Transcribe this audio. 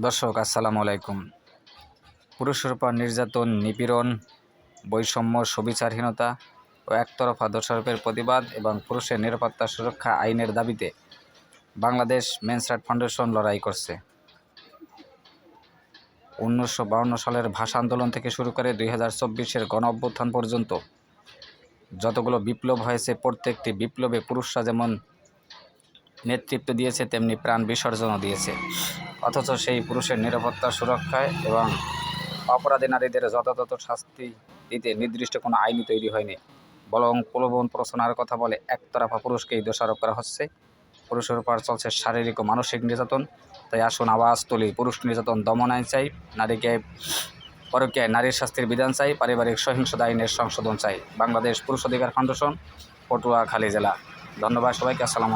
দর্শক, আসসালামু আলাইকুম। পুরুষের উপর নির্যাতন, নিপীড়ন, বৈষম্য, সুবিচারহীনতা ও একতরফা দোষারোপের প্রতিবাদ এবং পুরুষের নিরাপত্তা সুরক্ষা আইনের দাবিতে বাংলাদেশ মেন্স রাইট ফাউন্ডেশন লড়াই করছে। উনিশশো সালের ভাষা আন্দোলন থেকে শুরু করে দুই হাজার চব্বিশের গণ অভ্যুত্থান পর্যন্ত যতগুলো বিপ্লব হয়েছে, প্রত্যেকটি বিপ্লবে পুরুষরা যেমন নেতৃত্ব দিয়েছে, তেমনি প্রাণ বিসর্জনও দিয়েছে। অথচ সেই পুরুষের নিরাপত্তা সুরক্ষায় এবং অপরাধী নারীদের যথাযথ শাস্তি দিতে নির্দিষ্ট কোনো আইনই তৈরি হয়নি। বরং প্রলোভন প্ররোচনার কথা বলে একতরফা পুরুষকেই দোষারোপ করা হচ্ছে। পুরুষের উপর চলছে শারীরিক ও মানসিক নির্যাতন। তাই আসুন আওয়াজ তুলি, পুরুষ নির্যাতন দমন আইন চাই, নারীকে পরকীয়ায় নারীর শাস্তির বিধান চাই, পারিবারিক সহিংসতা আইনের সংশোধন চাই। বাংলাদেশ পুরুষ অধিকার ফাউন্ডেশন, পটুয়াখালী জেলা। ধন্যবাদ সবাইকে, আসসালাম